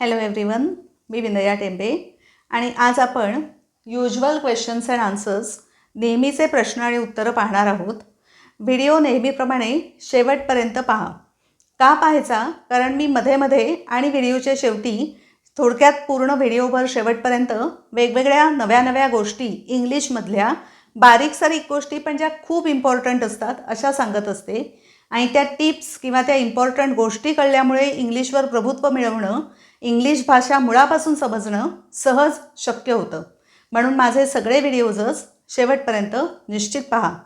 Hello everyone मी विनया टेंबे. आणि आज आपण युजल क्वेश्चन्स अँड आन्सर्स नेहमीचे प्रश्न आणि उत्तरं पाहणार आहोत. व्हिडिओ नेहमीप्रमाणे शेवटपर्यंत पहा. का पाहायचा? कारण मी मध्ये मध्ये आणि व्हिडिओच्या शेवटी थोडक्यात पूर्ण व्हिडिओभर शेवटपर्यंत वेगवेगळ्या नव्या नव्या गोष्टी इंग्लिशमधल्या बारीक सारीक गोष्टी पण ज्या खूप इम्पॉर्टंट असतात अशा सांगत असते. आणि त्या टिप्स किंवा त्या इम्पॉर्टंट गोष्टी कळल्यामुळे इंग्लिशवर प्रभुत्व मिळवणं इंग्लिश भाषा मुळापासून समजणं सहज शक्य होतं. म्हणून माझे सगळे व्हिडिओजच शेवटपर्यंत निश्चित पहा.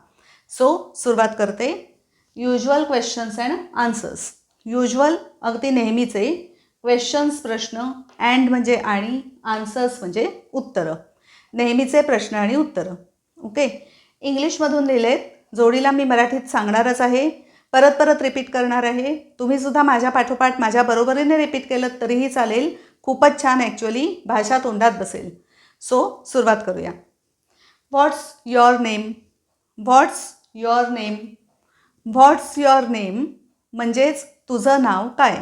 सो सुरुवात करते. Usual questions and answers usual अगदी नेहमीचे क्वेश्चन्स प्रश्न अँड म्हणजे आणि आन्सर्स म्हणजे उत्तरं. नेहमीचे प्रश्न आणि उत्तरं. ओके इंग्लिशमधून लिहिलेत. जोडीला मी मराठीत सांगणारच आहे. परत परत रिपीट करणार आहे. तुम्ही सुद्धा माझ्या पाठोपाठ माझ्या बरोबरीने रिपीट केलं तरीही चालेल. खूपच छान ॲक्च्युली भाषा तोंडात बसेल. सो सुरुवात करूया. What's your name what's your name what's your name म्हणजेच तुझं नाव काय?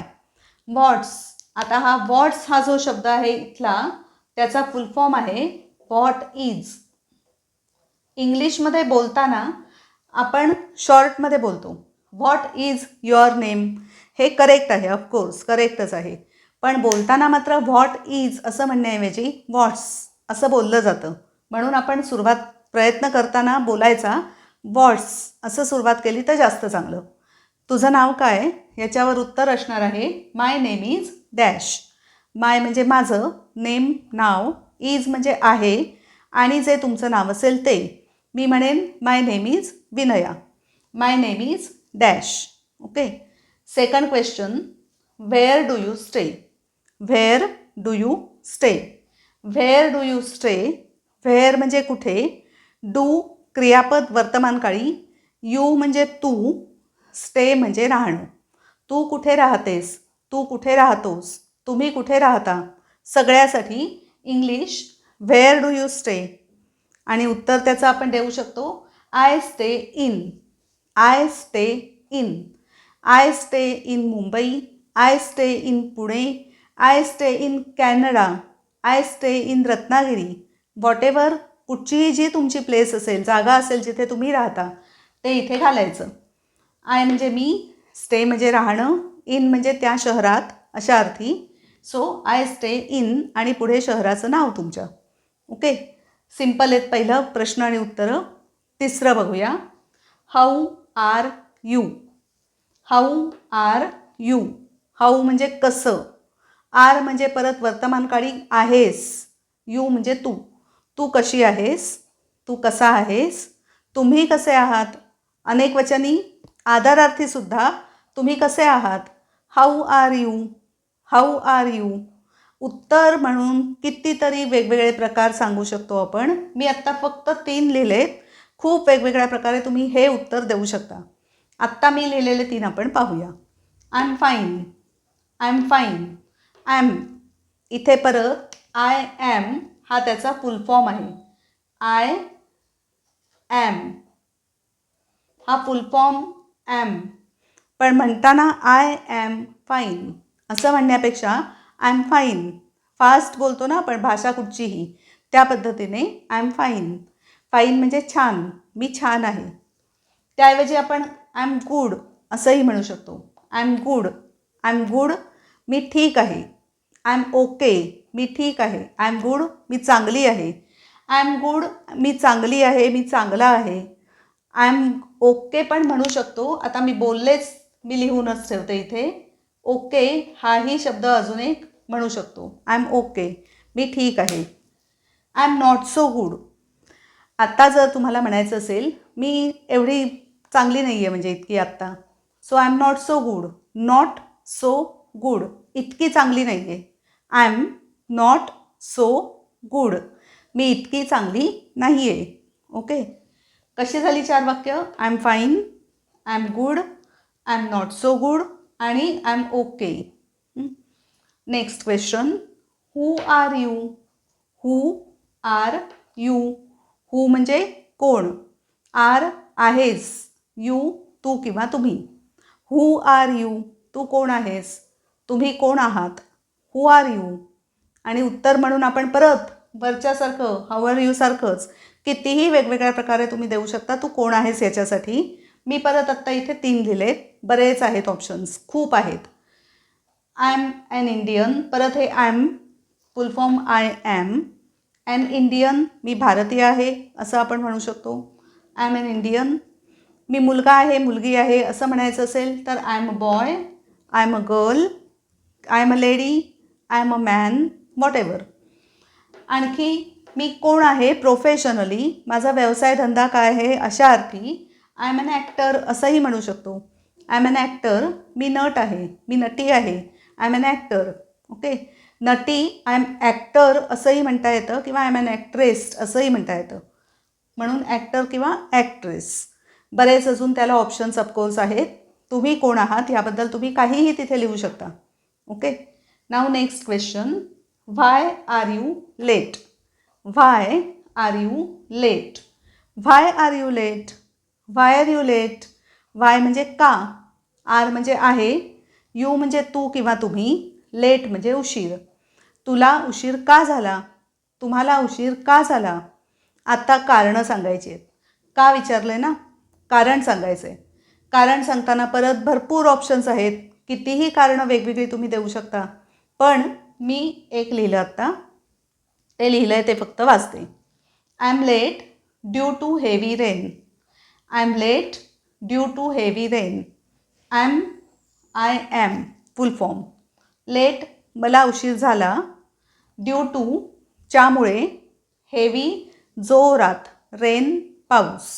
व्हॉट्स आता हा व्हॉट्स हा जो शब्द आहे इथला त्याचा फुल फॉर्म आहे व्हॉट इज इंग्लिशमध्ये बोलताना आपण शॉर्टमध्ये बोलतो. व्हॉट इज युअर नेम हे करेक्ट आहे ऑफकोर्स करेक्टच आहे. पण बोलताना मात्र व्हॉट इज असं म्हणण्याऐवजी व्हॉट्स असं बोललं जातं. म्हणून आपण सुरुवात प्रयत्न करताना बोलायचा व्हॉट्स असं सुरुवात केली तर जास्त चांगलं. तुझं नाव काय? याच्यावर उत्तर असणार आहे my name is dash my म्हणजे माझं नेम नाव इज म्हणजे आहे आणि जे तुमचं नाव असेल ते. मी म्हणेन my name is Vinaya my name is dash. Okay? Second question where do you stay where do you stay where do you stay where म्हणजे कुठे? डू क्रियापद वर्तमानकाळी. यू म्हणजे तू स्टे म्हणजे राहणं. तू कुठे राहतेस? तू कुठे राहतोस? तुम्ही कुठे राहता? सगळ्यासाठी English where do you stay आणि उत्तर त्याचं आपण देऊ शकतो I stay in I stay in. I stay in Mumbai I stay in Pune I stay in Canada I stay in Ratnagiri whatever कुठचीही जी तुमची प्लेस असेल जागा असेल जिथे तुम्ही राहता ते इथे घालायचं. आय म्हणजे मी स्टे म्हणजे राहणं इन म्हणजे त्या शहरात अशा अर्थी. सो आय स्टे इन आणि पुढे शहराचं नाव तुमच्या. ओके सिंपल आहेत पहिलं प्रश्न आणि उत्तरं. तिसरं बघूया. How are you. How are you. How म्हणजे कसं? आर म्हणजे परत वर्तमानकाळी आहेस. यू म्हणजे तू. तू कशी आहेस? तू कसा आहेस? तुम्ही कसे आहात? अनेक वचनी आदरार्थीसुद्धा तुम्ही कसे आहात? How are you? How are you? उत्तर म्हणून कितीतरी वेगवेगळे प्रकार सांगू शकतो आपण. मी आत्ता फक्त तीन लिहिलेत. खूप वेगवेगळ्या प्रकारे तुम्ही हे उत्तर देऊ शकता. आत्ता मी लिहिलेले तीन आपण पाहूया. I am fine I am fine I am इथे परत आय ॲम हा त्याचा फुल फॉर्म आहे. आय ॲम हा फुल फॉर्म ॲम पण म्हणताना आय ॲम फाईन असं म्हणण्यापेक्षा आय एम फाईन फास्ट बोलतो ना आपण भाषा कुठचीही. त्या पद्धतीने आय एम फाईन फाईन म्हणजे छान. मी छान आहे. त्याऐवजी आपण आय एम गुड असंही म्हणू शकतो. I am good I am good मी ठीक आहे. आय एम ओके मी ठीक आहे. आय एम गुड मी चांगली आहे. आय एम गुड मी चांगली आहे. मी चांगला आहे. आय एम ओके पण म्हणू शकतो. आता मी बोललेच मी लिहूनच ठेवते इथे. ओके हाही शब्द अजून एक म्हणू शकतो. आय एम ओके मी ठीक आहे. I am not so good आत्ता जर तुम्हाला म्हणायचं असेल मी एवढी चांगली नाही आहे म्हणजे इतकी आत्ता. So I am not so good not so good इतकी चांगली नाही आहे I am not so good मी इतकी चांगली नाही आहे ओके कशी झाली चार वाक्य? I am fine I am good I am not so good आणि I am okay next question who are you who are you who म्हणजे कोण? आर आहेस. यू तू किंवा तुम्ही. हू आर यू तू कोण आहेस? तुम्ही कोण आहात? Who are you. आणि उत्तर म्हणून आपण परत वरच्यासारखं हाऊ आर कितीही वेगवेगळ्या प्रकारे तुम्ही देऊ शकता तू कोण आहेस याच्यासाठी. मी परत आत्ता इथे तीन लिहिलेत बरेच आहेत ऑप्शन्स खूप आहेत. आय एम अन इंडियन परत हे I am full form I am an Indian मी भारतीय आहे असं आपण म्हणू शकतो. आय एम अन इंडियन मी मुलगा आहे मुलगी आहे असं म्हणायचं असेल तर I am a boy I am a girl I am a lady I am a man whatever आणखी मी कोण आहे प्रोफेशनली माझा व्यवसाय धंदा काय आहे? अशा अर्थी आय एम अन ॲक्टर असंही म्हणू शकतो. आय एम अन ॲक्टर मी नट आहे मी नटी आहे. I am an actor okay nutty I am actor असंही म्हणता येतं किंवा आय एम अन ॲक्ट्रेस असंही म्हणता येतं. म्हणून ॲक्टर किंवा ॲक्ट्रेस बरेच अजून त्याला ऑप्शन्स अफकोर्स आहेत. तुम्ही कोण आहात ह्याबद्दल तुम्ही काहीही तिथे लिहू शकता. Okay now next question why are you late why are you late why are you late why are you late why म्हणजे का? आर म्हणजे आहे. यू म्हणजे तू किंवा तुम्ही. लेट म्हणजे उशीर. तुला उशीर का झाला? तुम्हाला उशीर का झाला? आत्ता कारणं सांगायची आहेत. का विचारलं आहे ना? कारण सांगायचं. आहे कारण सांगताना परत भरपूर ऑप्शन्स आहेत. कितीही कारणं वेगवेगळी तुम्ही देऊ शकता. पण मी एक लिहिलं आत्ता. ते लिहिलं आहे ते फक्त वाचते. I am late due to heavy rain I am late due to heavy rain I am I am full form late मला उशीर झाला. ड्यू टू च्यामुळे हेवी जोरात रेन पाऊस.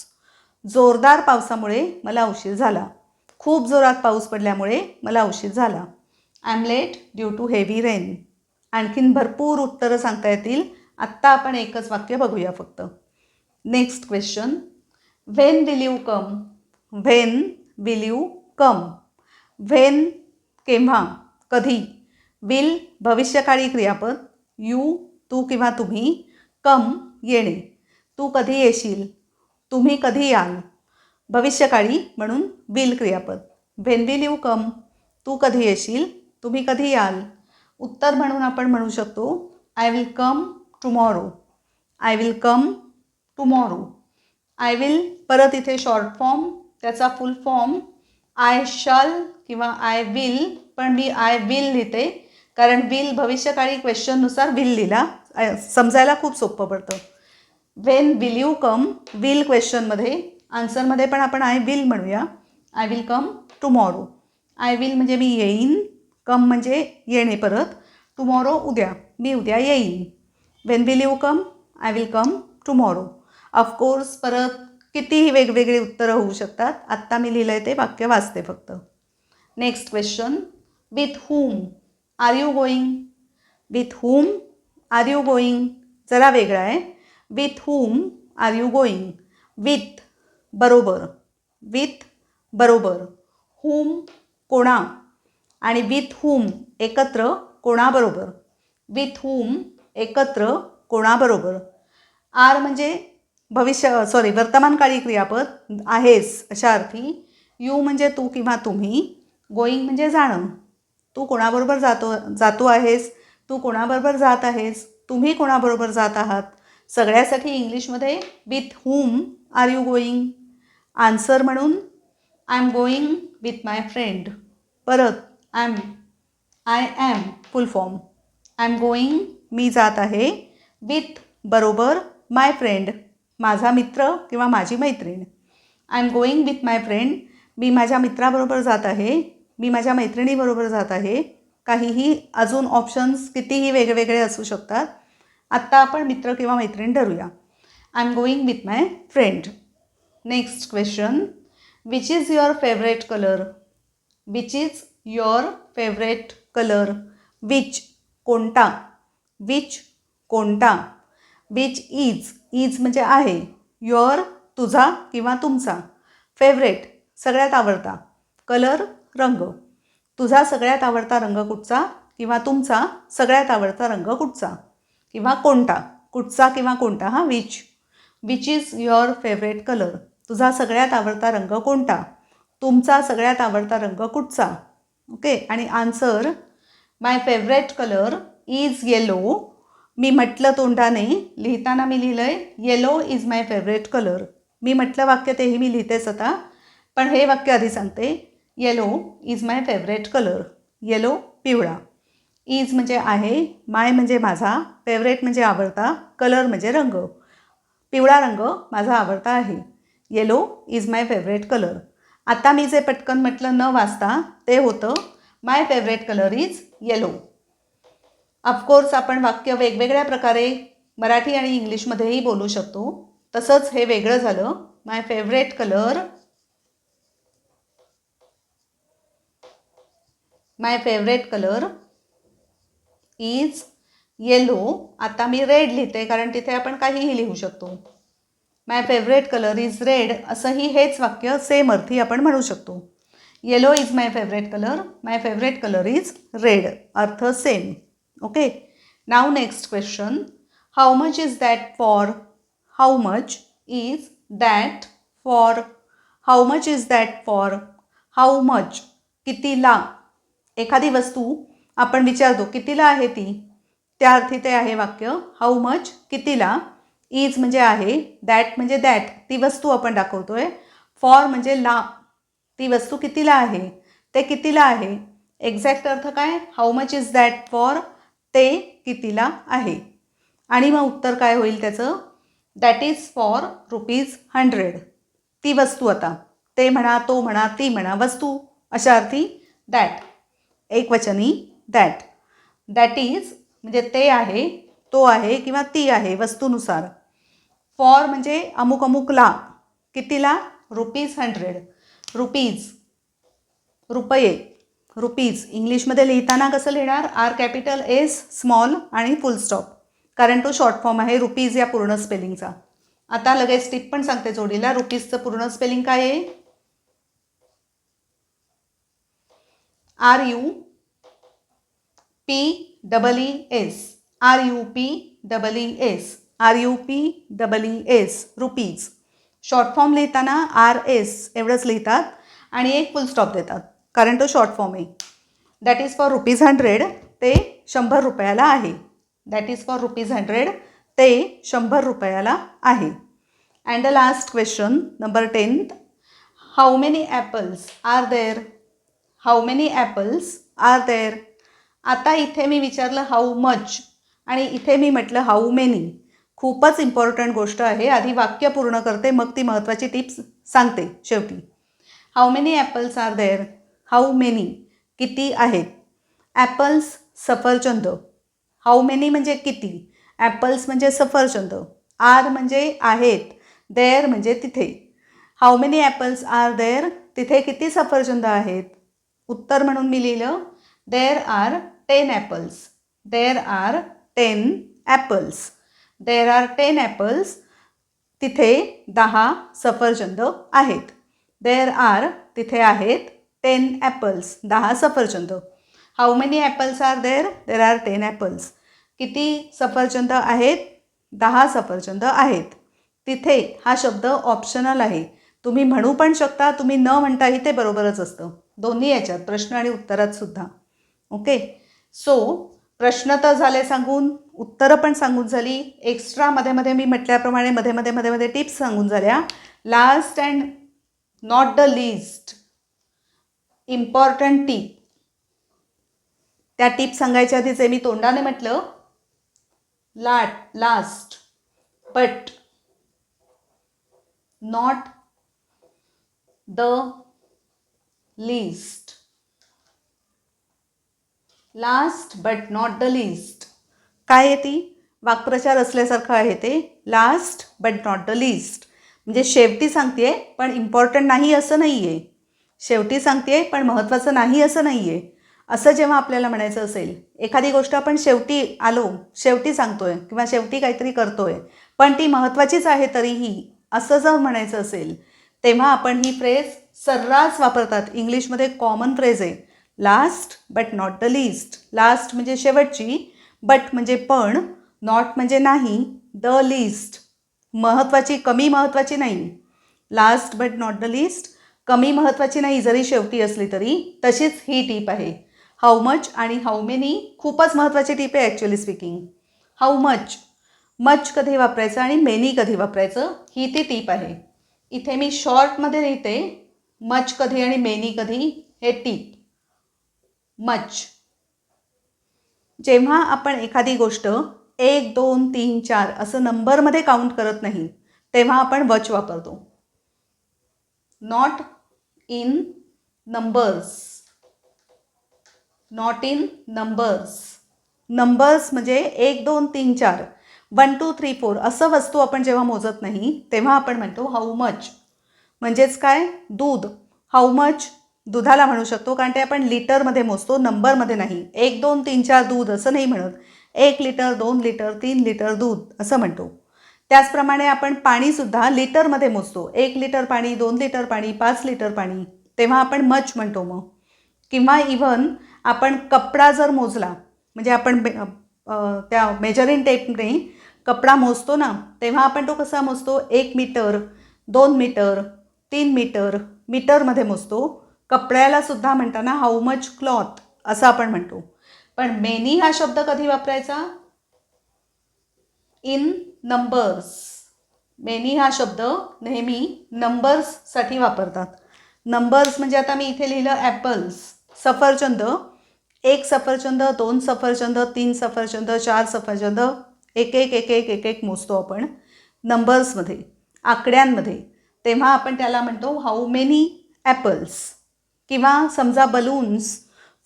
जोरदार पावसामुळे मला उशीर झाला. खूप जोरात पाऊस पडल्यामुळे मला उशीर झाला. I am late due to heavy rain आणखीन भरपूर उत्तरं सांगता येतील. आत्ता आपण एकच वाक्य बघूया फक्त. Next question when will you come when will you come when केव्हा? कधी? विल भविष्यकाळी क्रियापद? यू तू किंवा तुम्ही? कम येणे. तू कधी येशील? तुम्ही कधी याल? भविष्यकाळी म्हणून विल क्रियापद. व्हेन विल यू कम तू कधी येशील? तुम्ही कधी याल? उत्तर म्हणून आपण म्हणू शकतो I will come tomorrow I will come tomorrow I will परत इथे शॉर्ट फॉर्म त्याचा फुल फॉर्म आय शाल किंवा आय विल पण मी आय विल लिहिते. कारण विल भविष्यकाळी क्वेश्चननुसार विल लिहिला. समजायला खूप सोपं पडतं. When will you come will क्वेश्चनमध्ये आन्सरमध्ये पण आपण आय विल म्हणूया. I will come tomorrow I will म्हणजे मी येईन. कम म्हणजे येणे परत. टुमॉरो उद्या. मी उद्या येईन. When will you come I will come tomorrow of course परत कितीही वेगवेगळी उत्तरं होऊ शकतात. आत्ता मी लिहिलं आहे ते वाक्य वाचते फक्त. Next question with whom are you going with whom are you going जरा वेगळा आहे. With whom are you going with बरोबर. विथ बरोबर. हुम कोणा. आणि विथ हुम एकत्र कोणाबरोबर विथ हुम एकत्र कोणाबरोबर आर म्हणजे भविष्य सॉरी वर्तमानकाळी क्रियापद आहेस अशा अर्थी. यू म्हणजे तू किंवा तुम्ही. गोईंग म्हणजे जाणं. तू कोणाबरोबर जातो जातो आहेस? तू कोणाबरोबर जात आहेस? तुम्ही कोणाबरोबर जात आहात? सगळ्यासाठी इंग्लिशमध्ये with whom are you going answer म्हणून I am going with my friend परत I am I am full form I am going मी जात आहे विथ बरोबर माय फ्रेंड माझा मित्र किंवा माझी मैत्रीण. I am going with my friend मी माझ्या मित्राबरोबर जात आहे मी माझ्या मैत्रिणीबरोबर जात आहे. काहीही अजून ऑप्शन्स कितीही वेगवेगळे असू शकतात आत्ता आपण मित्र किंवा मैत्रीण ठरूया. I am going with my friend next question which is your favourite colour which is your favourite colour which कोणता? विच कोणता? विच इज इज म्हणजे आहे. युअर तुझा किंवा तुमचा. फेवरेट सगळ्यात आवडता. कलर रंग. तुझा सगळ्यात आवडता रंग कुठचा? किंवा तुमचा सगळ्यात आवडता रंग कुठचा? किंवा कोणता कुठचा किंवा कोणता हा which which is your favourite colour तुझा सगळ्यात आवडता रंग कोणता? तुमचा सगळ्यात आवडता रंग कुठचा? ओके आणि answer my favourite colour is yellow मी म्हटलं तोंडाने लिहिताना मी लिहिलं आहे yellow is my favourite colour मी म्हटलं वाक्य तेही मी लिहितेच आता पण हे वाक्य आधी सांगते. Yellow is my favourite colour yellow पिवळा. इज म्हणजे आहे माय म्हणजे माझा फेवरेट म्हणजे आवडता कलर म्हणजे रंग. पिवळा रंग माझा आवडता आहे. Yellow is my favourite colour आता मी जे पटकन म्हटलं न वाचता ते होतं my favourite colour is yellow of course आपण वाक्य वेगवेगळ्या प्रकारे मराठी आणि इंग्लिशमध्येही बोलू शकतो. तसंच हे वेगळं झालं my favourite colour my favourite colour is yellow आता मी रेड लिहिते कारण तिथे आपण काहीही लिहू शकतो. My favourite colour is red असंही हेच वाक्य सेम अर्थी आपण म्हणू शकतो. Yellow is my favourite colour my favourite colour is red अर्थ same okay now next question how much is that for how much is that for how much is that for how much कितीला? एखादी वस्तू आपण विचारतो कितीला आहे ती? त्या अर्थी ते आहे वाक्य हाऊ मच कितीला? इज म्हणजे आहे दॅट म्हणजे दॅट ती वस्तू आपण दाखवतोय. फॉर म्हणजे ला ती वस्तू कितीला आहे? ते कितीला आहे? एक्झॅक्ट अर्थ काय? How much is that for ते कितीला आहे? आणि मग उत्तर काय होईल त्याचं? That is for rupees hundred ती वस्तू आता. ते म्हणा तो म्हणा ती म्हणा वस्तू. अशा अर्थी दॅट एक वचनी दॅट दॅट इज म्हणजे ते आहे तो आहे किंवा ती आहे वस्तूनुसार. फॉर म्हणजे अमुक अमुकला. कितीला? रुपीज हंड्रेड रुपीज रुपये. रुपीज इंग्लिशमध्ये लिहिताना कसं लिहिणार? आर कॅपिटल एस स्मॉल आणि फुल स्टॉप कारण तो शॉर्ट फॉर्म आहे रुपीज या पूर्ण स्पेलिंगचा आता लगेच टिप पण सांगते जोडीला. रुपीजचं पूर्ण स्पेलिंग काय आहे? R U P double E S R U P double E S R U P double E S rupees short form लिहिताना आर एस एवढंच लिहितात आणि एक फुल स्टॉप देतात. कारण तो शॉर्ट फॉर्म आहे. That is for rupees hundred ते शंभर रुपयाला आहे. That is for rupees hundred ते शंभर रुपयाला आहे. And the last question number tenth how many apples are there how many apples are there आता इथे मी विचारलं हाऊ मच आणि इथे मी म्हटलं हाऊ मेनी खूपच इम्पॉर्टंट गोष्ट आहे. आधी वाक्य पूर्ण करते मग ती महत्त्वाची टिप्स सांगते शेवटी. How many apples are there how many किती आहेत? ॲपल्स सफरचंद. हाऊ मेनी म्हणजे किती? ॲपल्स म्हणजे सफरचंद. आर म्हणजे आहेत. देअर म्हणजे तिथे. How many apples are there तिथे किती सफरचंद आहेत? उत्तर म्हणून मी लिहिलं. There are ten apples there are ten apples there are ten apples तिथे दहा सफरचंद आहेत. देअर आर तिथे आहेत टेन ॲपल्स दहा सफरचंद. How many apples are there there are ten apples किती सफरचंद आहेत? दहा सफरचंद आहेत. तिथे हा शब्द ऑप्शनल आहे. तुम्ही म्हणू पण शकता तुम्ही न म्हणताही ते बरोबरच असतं. दोन्ही याच्यात प्रश्न आणि उत्तरात सुद्धा. ओके सो प्रश्न तर झाले सांगून उत्तरं पण सांगून झाली. एक्स्ट्रा मध्ये मध्ये मी म्हटल्याप्रमाणे मध्ये मध्ये मध्ये मध्ये टिप्स सांगून झाल्या. Last and not the least important टीप त्या टीप सांगायच्या आधी जे मी तोंडाने म्हटलं लाट last but not the least last but not the least काय आहे ती? वाक्प्रचार असल्यासारखं आहे ते. Last but not the least म्हणजे शेवटी सांगते पण इम्पॉर्टंट नाही असं नाही आहे शेवटी सांगते पण महत्त्वाचं नाही असं नाही आहे असं जेव्हा आपल्याला म्हणायचं असेल एखादी गोष्ट आपण शेवटी आलो शेवटी सांगतोय किंवा शेवटी काहीतरी करतोय पण ती महत्त्वाचीच आहे तरीही असं जर म्हणायचं असेल तेव्हा आपण ही फ्रेज सर्रास वापरतात. इंग्लिशमध्ये कॉमन फ्रेज आहे. Last but not the least last म्हणजे शेवटची बट म्हणजे पण नॉट म्हणजे नाही द लिस्ट महत्त्वाची कमी महत्त्वाची नाही. Last but not the least कमी महत्त्वाची नाही जरी शेवटी असली तरी. तशीच ही टीप आहे. हाऊ मच आणि हाऊ मेनी खूपच महत्त्वाची टीप आहे actually speaking how much much कधी वापरायचं आणि मेनी कधी वापरायचं ही ती टीप आहे. इथे मी शॉर्टमध्ये लिहिते. मच कधी आणि मेनी कधी हे टीप. मच जेव्हा आपण एखादी गोष्ट एक दोन तीन चार असं नंबरमध्ये काउंट करत नाही तेव्हा आपण वच वापरतो. Not in numbers not in numbers numbers म्हणजे एक दोन तीन चार. वन टू थ्री फोर असं वस्तू आपण जेव्हा मोजत नाही तेव्हा आपण म्हणतो हाऊ मच म्हणजेच काय? दूध. हाऊ मच दुधाला म्हणू शकतो कारण ते आपण लिटरमध्ये मोजतो नंबरमध्ये नाही. एक दोन तीन चार दूध असं नाही म्हणत. एक लिटर दोन लिटर तीन लिटर दूध असं म्हणतो. त्याचप्रमाणे आपण पाणीसुद्धा लिटरमध्ये मोजतो. एक लिटर पाणी दोन लिटर पाणी पाच लिटर पाणी तेव्हा आपण मच म्हणतो मग. किंवा इव्हन आपण कपडा जर मोजला म्हणजे आपण त्या मेजरिंग टेपने कपडा मोजतो ना तेव्हा आपण तो कसा मोजतो? एक मीटर दोन मीटर तीन मीटर मीटरमध्ये मोजतो. कपड्याला सुद्धा म्हणताना हाऊ मच क्लॉथ असं आपण म्हणतो. पण मेनी हा शब्द कधी वापरायचा? इन नंबर्स मेनी हा शब्द नेहमी नंबर्ससाठी वापरतात. नंबर्स म्हणजे आता मी इथे लिहिलं ॲपल्स सफरचंद. एक सफरचंद दोन सफरचंद तीन सफरचंद चार सफरचंद. एक एक एक एक एक एक मोजतो आपण. नंबर्समध्ये आकड्यांमध्ये. तेव्हा आपण त्याला म्हणतो हाऊ मेनी ॲपल्स किंवा समजा बलून्स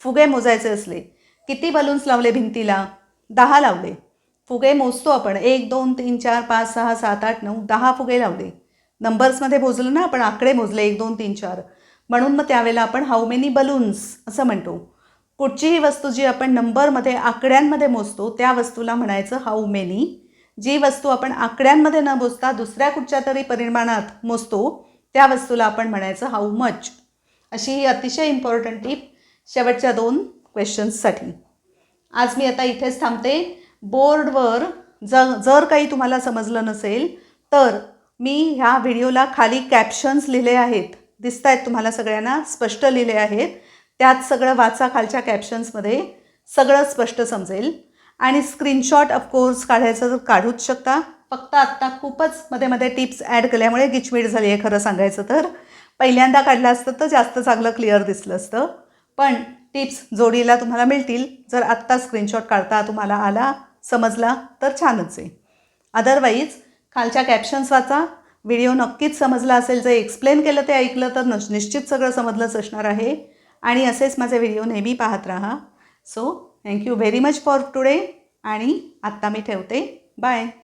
फुगे मोजायचे असले किती बलून्स लावले भिंतीला? दहा लावले. फुगे मोजतो आपण. एक दोन तीन चार पाच सहा सात आठ नऊ दहा फुगे लावले. नंबर्समध्ये मोजलं ना आपण आकडे मोजले एक दोन तीन चार. म्हणून मग त्यावेळेला आपण हाऊ मेनी बलून्स असं म्हणतो. कुठचीही वस्तू जी आपण नंबरमध्ये आकड्यांमध्ये मोजतो त्या वस्तूला म्हणायचं हाऊ मेनी जी वस्तू आपण आकड्यांमध्ये न मोजता दुसऱ्या कुठच्या तरी परिमाणात मोजतो त्या वस्तूला आपण म्हणायचं हाऊ मच अशी ही अतिशय इम्पॉर्टंट टीप शेवटच्या दोन क्वेश्चन्ससाठी आज मी आता इथेच थांबते. बोर्डवर ज जर काही तुम्हाला समजलं नसेल तर मी ह्या व्हिडिओला खाली कॅप्शन्स लिहिले आहेत. दिसत आहेत तुम्हाला सगळ्यांना स्पष्ट लिहिले आहेत. त्यात सगळं वाचा खालच्या कॅप्शन्समध्ये सगळं स्पष्ट समजेल. आणि स्क्रीनशॉट ऑफकोर्स काढायचं तर काढूच शकता. फक्त आत्ता खूपच मध्ये मध्ये टिप्स ॲड केल्यामुळे गिचमीड झाली आहे खरं सांगायचं तर. पहिल्यांदा काढलं असतं तर जास्त चांगलं क्लिअर दिसलं असतं. पण टिप्स जोडीला तुम्हाला मिळतील. जर आत्ता स्क्रीनशॉट काढता तुम्हाला आला समजला तर छानच आहे. अदरवाईज खालच्या कॅप्शन्स वाचा. व्हिडिओ नक्कीच समजला असेल. जर एक्सप्लेन केलं ते ऐकलं तर न निश्चित सगळं समजलंच असणार आहे. आणि असेच माझे व्हिडिओ नेहमी पाहत राहा. So thank you very much for today आणि आत्ता मी ठेवते. बाय